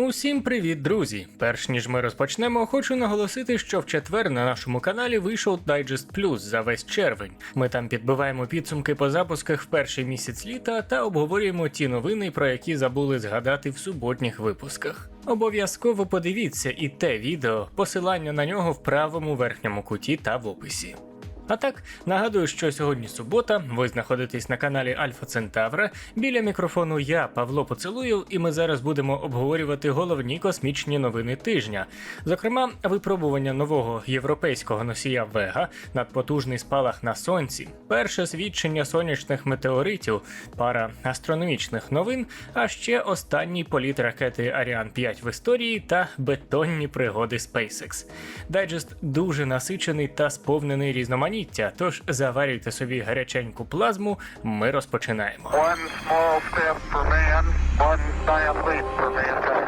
Усім привіт, друзі! Перш ніж ми розпочнемо, хочу наголосити, що в четвер на нашому каналі вийшов Digest Plus за весь червень. Ми там підбиваємо підсумки по запусках в перший місяць літа та обговорюємо ті новини, про які забули згадати в суботніх випусках. Обов'язково подивіться і те відео, посилання на нього в правому верхньому куті та в описі. А так, нагадую, що сьогодні субота, ви знаходитесь на каналі Альфа Центавра. Біля мікрофону я, Павло Поцелуєв, і ми зараз будемо обговорювати головні космічні новини тижня. Зокрема, випробування нового європейського носія Вега, надпотужний спалах на сонці, перше свідчення сонячних метеоритів, пара астрономічних новин, а ще останній політ ракети Аріан 5 в історії та бетонні пригоди SpaceX. Дайджест дуже насичений та сповнений різноманіття, тож заварюйте собі гаряченьку плазму. Ми розпочинаємо. One small step for man, one giant leap for mankind.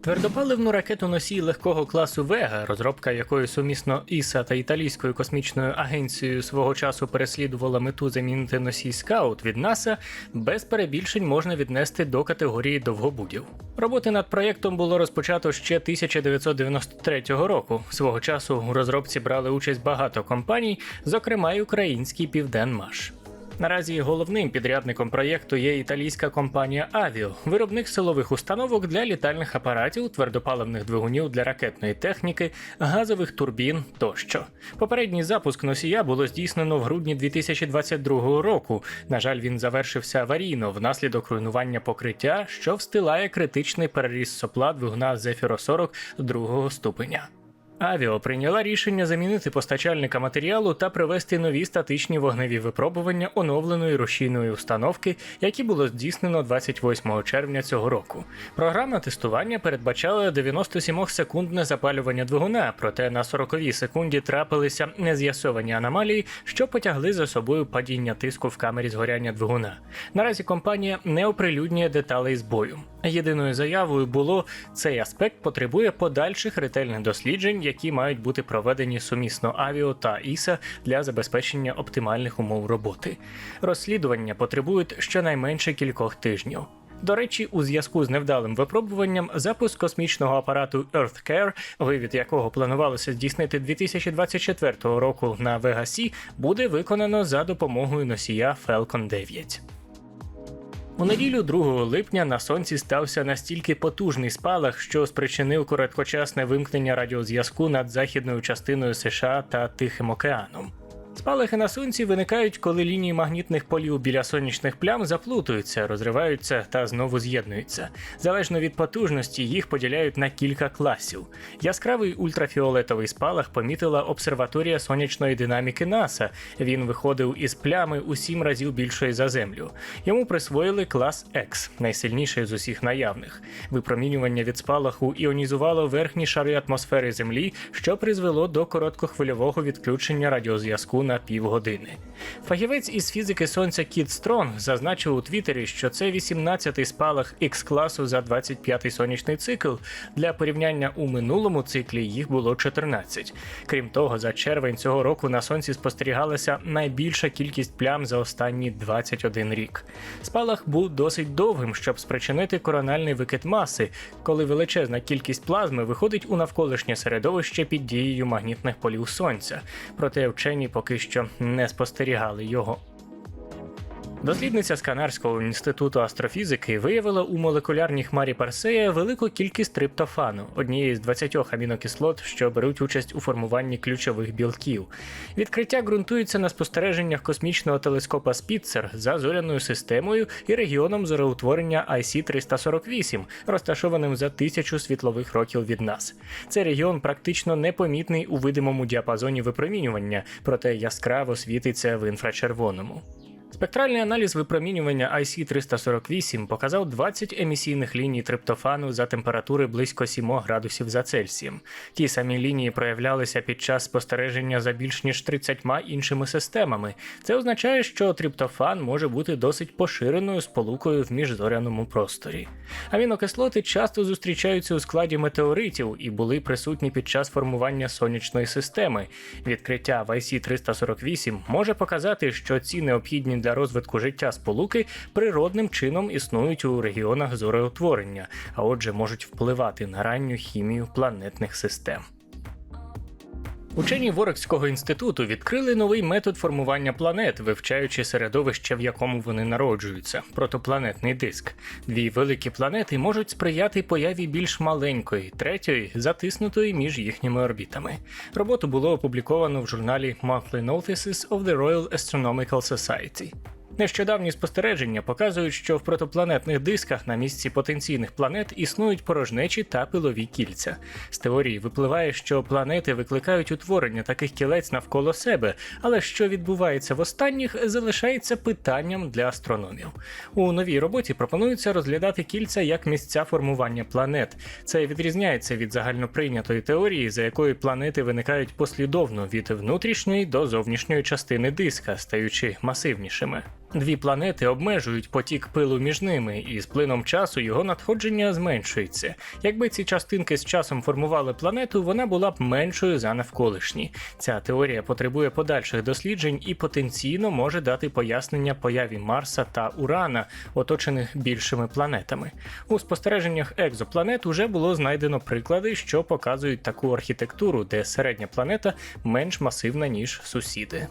Твердопаливну ракету носій легкого класу Вега, розробка якої сумісно ІСА та італійською космічною агенцією свого часу переслідувала мету замінити носій Скаут від НАСА, без перебільшень можна віднести до категорії довгобудів. Роботи над проєктом було розпочато ще 1993 року. Свого часу у розробці брали участь багато компаній, зокрема й український Південмаш. Наразі головним підрядником проєкту є італійська компанія Avio, виробник силових установок для літальних апаратів, твердопаливних двигунів для ракетної техніки, газових турбін тощо. Попередній запуск носія було здійснено в грудні 2022 року. На жаль, він завершився аварійно внаслідок руйнування покриття, що встилає критичний переріз сопла двигуна Zephyro 40 другого ступеня. Авіо прийняла рішення замінити постачальника матеріалу та провести нові статичні вогневі випробування оновленої рушійної установки, які було здійснено 28 червня цього року. Програма тестування передбачала 97-секундне запалювання двигуна, проте на 40-й секунді трапилися нез'ясовані аномалії, що потягли за собою падіння тиску в камері згоряння двигуна. Наразі компанія не оприлюднює деталей збою. Єдиною заявою було цей аспект потребує подальших ретельних досліджень, які мають бути проведені сумісно авіо та ІСА для забезпечення оптимальних умов роботи. Розслідування потребують щонайменше кількох тижнів. До речі, у зв'язку з невдалим випробуванням запуск космічного апарату EarthCare, вивід якого планувалося здійснити 2024 року на Вегасі, буде виконано за допомогою носія Falcon 9. У неділю 2 липня на сонці стався настільки потужний спалах, що спричинив короткочасне вимкнення радіозв'язку над західною частиною США та Тихим океаном. Спалахи на сонці виникають, коли лінії магнітних полів біля сонячних плям заплутуються, розриваються та знову з'єднуються. Залежно від потужності, їх поділяють на кілька класів. Яскравий ультрафіолетовий спалах помітила обсерваторія сонячної динаміки НАСА. Він виходив із плями у сім разів більшої за землю. Йому присвоїли клас X, найсильніший з усіх наявних. Випромінювання від спалаху іонізувало верхні шари атмосфери Землі, що призвело до короткохвильового відключення радіозв'язку на півгодини. Фахівець із фізики сонця Кіт Стронг зазначив у Твіттері, що це 18-й спалах X класу за 25-й сонячний цикл. Для порівняння у минулому циклі їх було 14. Крім того, за червень цього року на сонці спостерігалася найбільша кількість плям за останні 21 рік. Спалах був досить довгим, щоб спричинити корональний викид маси, коли величезна кількість плазми виходить у навколишнє середовище під дією магнітних полів сонця. Проте вчені поки що не спостерігали його. Дослідниця з Канарського інституту астрофізики виявила у молекулярній хмарі Парсея велику кількість триптофану, однієї з 20 амінокислот, що беруть участь у формуванні ключових білків. Відкриття ґрунтується на спостереженнях космічного телескопа Спітцер за зоряною системою і регіоном зороутворення IC-348, розташованим за тисячу світлових років від нас. Цей регіон практично непомітний у видимому діапазоні випромінювання, проте яскраво світиться в інфрачервоному. Спектральний аналіз випромінювання IC348 показав 20 емісійних ліній триптофану за температури близько 7 градусів за Цельсієм. Ті самі лінії проявлялися під час спостереження за більш ніж 30 іншими системами. Це означає, що триптофан може бути досить поширеною сполукою в міжзоряному просторі. Амінокислоти часто зустрічаються у складі метеоритів і були присутні під час формування сонячної системи. Відкриття в IC348 може показати, що ці необхідні для розвитку життя сполуки природним чином існують у регіонах зореутворення, а отже можуть впливати на ранню хімію планетних систем. Учені Ворокського інституту відкрили новий метод формування планет, вивчаючи середовище, в якому вони народжуються протопланетний диск. Дві великі планети можуть сприяти появі більш маленької, третьої, затиснутої між їхніми орбітами. Роботу було опубліковано в журналі Monthly Notices of the Royal Astronomical Society. Нещодавні спостереження показують, що в протопланетних дисках на місці потенційних планет існують порожнечі та пилові кільця. З теорії випливає, що планети викликають утворення таких кілець навколо себе, але що відбувається в останніх, залишається питанням для астрономів. У новій роботі пропонується розглядати кільця як місця формування планет. Це відрізняється від загальноприйнятої теорії, за якою планети виникають послідовно від внутрішньої до зовнішньої частини диска, стаючи масивнішими. Дві планети обмежують потік пилу між ними, і з плином часу його надходження зменшується. Якби ці частинки з часом формували планету, вона була б меншою за навколишні. Ця теорія потребує подальших досліджень і потенційно може дати пояснення появі Марса та Урана, оточених більшими планетами. У спостереженнях екзопланет уже було знайдено приклади, що показують таку архітектуру, де середня планета менш масивна ніж сусіди.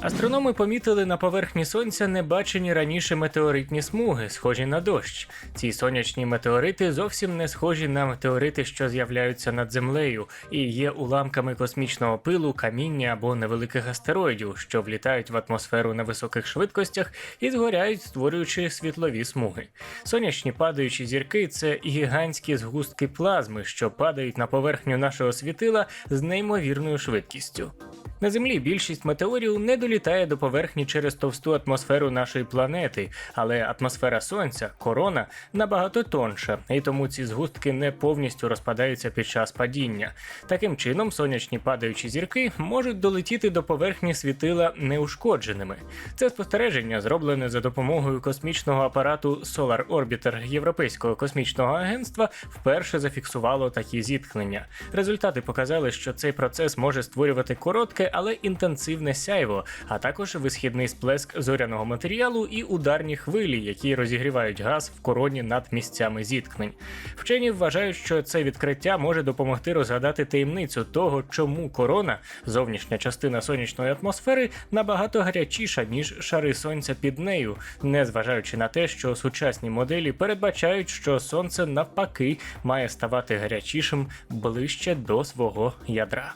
Астрономи помітили на поверхні сонця небачені раніше метеоритні смуги, схожі на дощ. Ці сонячні метеорити зовсім не схожі на метеорити, що з'являються над землею, і є уламками космічного пилу, каміння або невеликих астероїдів, що влітають в атмосферу на високих швидкостях і згоряють, створюючи світлові смуги. Сонячні падаючі зірки це гігантські згустки плазми, що падають на поверхню нашого світила з неймовірною швидкістю. На Землі більшість метеорів не долітає до поверхні через товсту атмосферу нашої планети, але атмосфера Сонця, корона, набагато тонша, і тому ці згустки не повністю розпадаються під час падіння. Таким чином, сонячні падаючі зірки можуть долетіти до поверхні світила неушкодженими. Це спостереження зроблене за допомогою космічного апарату Solar Orbiter Європейського космічного агентства, вперше зафіксувало такі зіткнення. Результати показали, що цей процес може створювати коротке, але інтенсивне сяйво, а також висхідний сплеск зоряного матеріалу і ударні хвилі, які розігрівають газ в короні над місцями зіткнень. Вчені вважають, що це відкриття може допомогти розгадати таємницю того, чому корона, зовнішня частина сонячної атмосфери, набагато гарячіша ніж шари сонця під нею, незважаючи на те, що сучасні моделі передбачають, що сонце навпаки має ставати гарячішим ближче до свого ядра.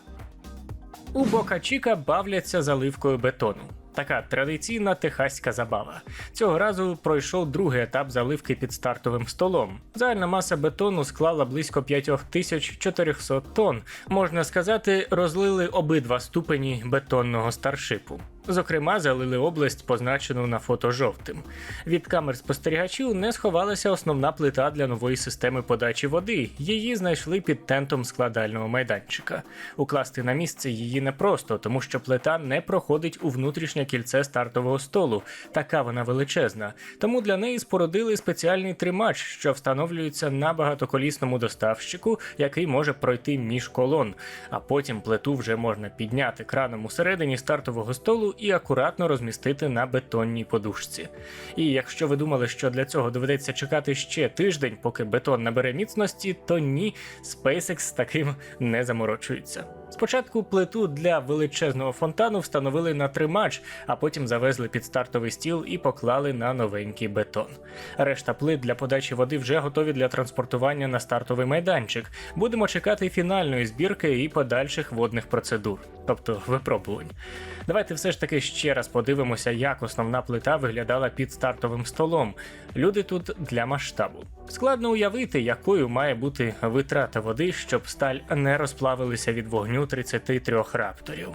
У Бока Чіка бавляться заливкою бетону. Така традиційна техаська забава. Цього разу пройшов другий етап заливки під стартовим столом. Загальна маса бетону склала близько 5400 тонн. Можна сказати, розлили обидва ступені бетонного старшипу. Зокрема, залили область, позначену на фото жовтим. Від камер спостерігачів не сховалася основна плита для нової системи подачі води. Її знайшли під тентом складального майданчика. Укласти на місце її непросто, тому що плита не проходить у внутрішнє кільце стартового столу. Така вона величезна. Тому для неї спорудили спеціальний тримач, що встановлюється на багатоколісному доставщику, який може пройти між колон. А потім плиту вже можна підняти краном усередині стартового столу і акуратно розмістити на бетонній подушці. І якщо ви думали, що для цього доведеться чекати ще тиждень, поки бетон набере міцності, то ні, SpaceX з таким не заморочується. Спочатку плиту для величезного фонтану встановили на тримач, а потім завезли під стартовий стіл і поклали на новенький бетон. Решта плит для подачі води вже готові для транспортування на стартовий майданчик. Будемо чекати фінальної збірки і подальших водних процедур, тобто випробувань. Давайте все ж таки ще раз подивимося, як основна плита виглядала під стартовим столом. Люди тут для масштабу. Складно уявити, якою має бути витрата води, щоб сталь не розплавилася від вогню 33 рапторів.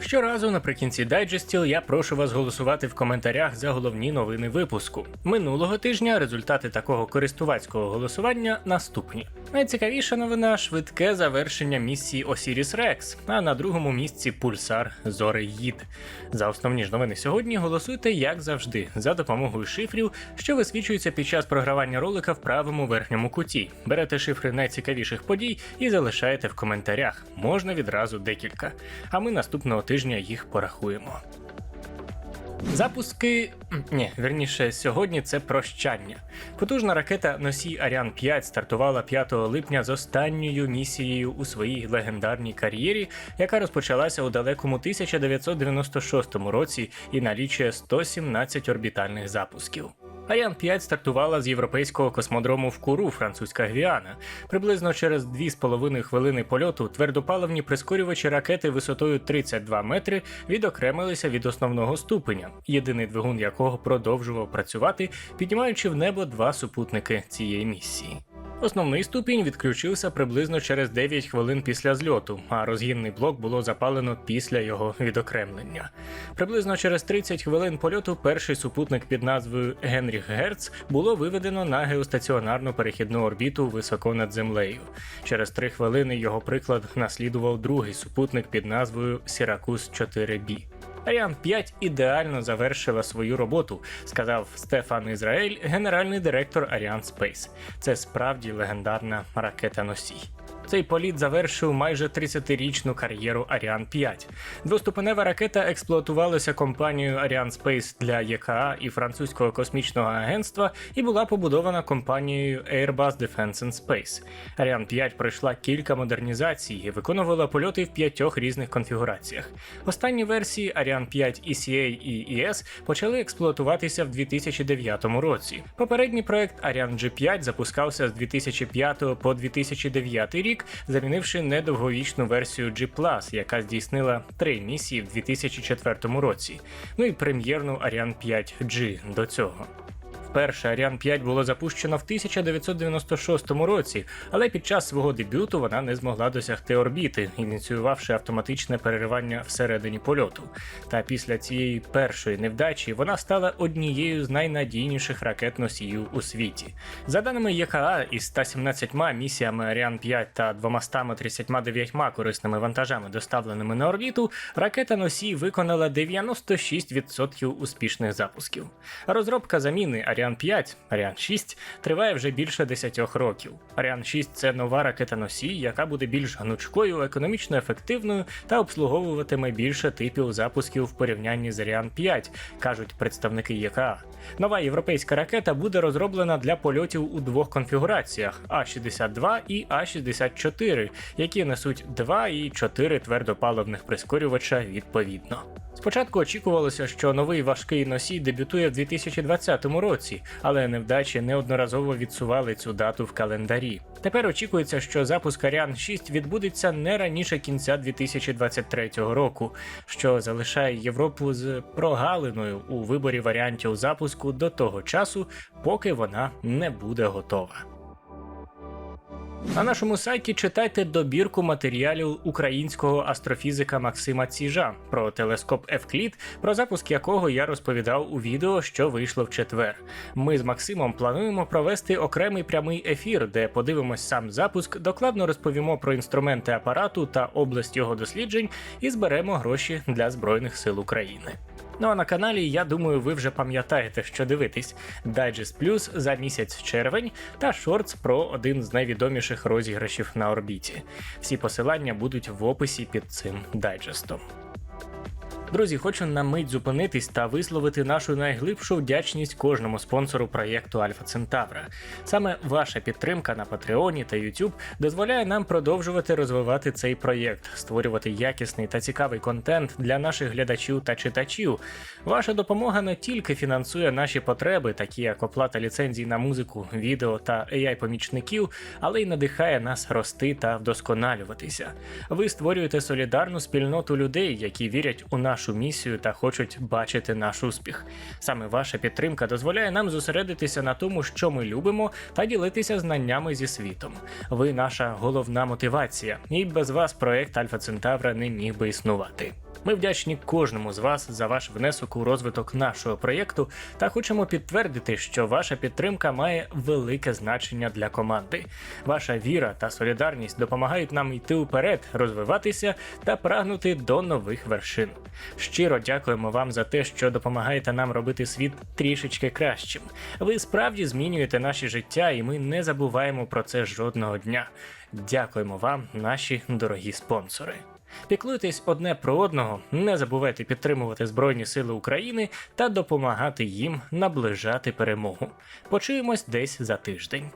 Щоразу наприкінці дайджестіл я прошу вас голосувати в коментарях за головні новини випуску. Минулого тижня результати такого користувацького голосування наступні. Найцікавіша новина швидке завершення місії Osiris Rex, а на другому місці пульсар Зори Їд. За основні ж новини сьогодні голосуйте, як завжди, за допомогою шифрів, що висвічуються під час програвання ролика в правому верхньому куті. Берете шифри найцікавіших подій і залишаєте в коментарях. Можна відразу декілька. А ми наступного тижня їх порахуємо. Запуски ні, верніше, сьогодні це прощання. Потужна ракета носій Аріан 5 стартувала 5 липня з останньою місією у своїй легендарній кар'єрі, яка розпочалася у далекому 1996 році і налічує 117 орбітальних запусків. Аріан 5 стартувала з європейського космодрому в Куру, французька Гвіана. Приблизно через 2,5 хвилини польоту твердопаливні прискорювачі ракети висотою 32 метри відокремилися від основного ступеня, єдиний двигун якого продовжував працювати, піднімаючи в небо два супутники цієї місії. Основний ступінь відключився приблизно через 9 хвилин після зльоту, а розгінний блок було запалено після його відокремлення. Приблизно через 30 хвилин польоту перший супутник під назвою Генріх Герц було виведено на геостаціонарну перехідну орбіту високо над землею. Через 3 хвилини його приклад наслідував другий супутник під назвою Сіракус 4B. Аріан 5 ідеально завершила свою роботу, сказав Стефан Ізраїль, генеральний директор Аріан Спейс. Це справді легендарна ракета носій. Цей політ завершив майже 30-річну кар'єру Ariane 5. Двоступенева ракета експлуатувалася компанією Ariane Space для ЄКА і французького космічного агентства і була побудована компанією Airbus Defence and Space. Ariane 5 пройшла кілька модернізацій і виконувала польоти в п'ятьох різних конфігураціях. Останні версії Ariane 5 ECA і ES почали експлуатуватися в 2009 році. Попередній проект Ariane G5 запускався з 2005 по 2009 рік, замінивши недовговічну версію G+, яка здійснила три місії в 2004 році. Ну і прем'єрну Ariane 5G до цього. Вперше Ariane 5 було запущено в 1996 році, але під час свого дебюту вона не змогла досягти орбіти, ініціювавши автоматичне переривання всередині польоту. Та після цієї першої невдачі вона стала однією з найнадійніших ракет носіїв у світі. За даними ЄКА, із 117 місіями Ariane 5 та 239 корисними вантажами, доставленими на орбіту, ракета носій виконала 96% успішних запусків. Розробка заміни Ariane 5, Ariane 6 триває вже більше 10 років. Ariane 6 це нова ракета носій, яка буде більш гнучкою, економічно ефективною та обслуговуватиме більше типів запусків в порівнянні з Ariane 5, кажуть представники ЄКА. Нова європейська ракета буде розроблена для польотів у двох конфігураціях А62 і А64, які несуть 2 і 4 твердопаливних прискорювача відповідно. Спочатку очікувалося, що новий важкий носій дебютує в 2020 році, але невдачі неодноразово відсували цю дату в календарі. Тепер очікується, що запуск Аріан 6 відбудеться не раніше кінця 2023 року, що залишає Європу з прогалиною у виборі варіантів запуску до того часу, поки вона не буде готова. На нашому сайті читайте добірку матеріалів українського астрофізика Максима Ціжа про телескоп Евклід, про запуск якого я розповідав у відео, що вийшло в четвер. Ми з Максимом плануємо провести окремий прямий ефір, де подивимось сам запуск, докладно розповімо про інструменти апарату та область його досліджень і зберемо гроші для Збройних сил України. Ну а на каналі, я думаю, ви вже пам'ятаєте, що дивитись Digest Plus за місяць червень та шортс про один з найвідоміших розіграшів на орбіті. Всі посилання будуть в описі під цим дайджестом. Друзі, хочу на мить зупинитись та висловити нашу найглибшу вдячність кожному спонсору проєкту Альфа Центавра. Саме ваша підтримка на Патреоні та YouTube дозволяє нам продовжувати розвивати цей проєкт, створювати якісний та цікавий контент для наших глядачів та читачів. Ваша допомога не тільки фінансує наші потреби, такі як оплата ліцензій на музику, відео та AI-помічників, але й надихає нас рости та вдосконалюватися. Ви створюєте солідарну спільноту людей, які вірять у нашу місію та хочуть бачити наш успіх. Саме ваша підтримка дозволяє нам зосередитися на тому, що ми любимо, та ділитися знаннями зі світом. Ви наша головна мотивація, і без вас проект Альфа Центавра не міг би існувати. Ми вдячні кожному з вас за ваш внесок у розвиток нашого проєкту та хочемо підтвердити, що ваша підтримка має велике значення для команди. Ваша віра та солідарність допомагають нам йти вперед, розвиватися та прагнути до нових вершин. Щиро дякуємо вам за те, що допомагаєте нам робити світ трішечки кращим. Ви справді змінюєте наші життя, і ми не забуваємо про це жодного дня. Дякуємо вам, наші дорогі спонсори. Піклуйтесь одне про одного, не забувайте підтримувати Збройні Сили України та допомагати їм наближати перемогу. Почуємось десь за тиждень.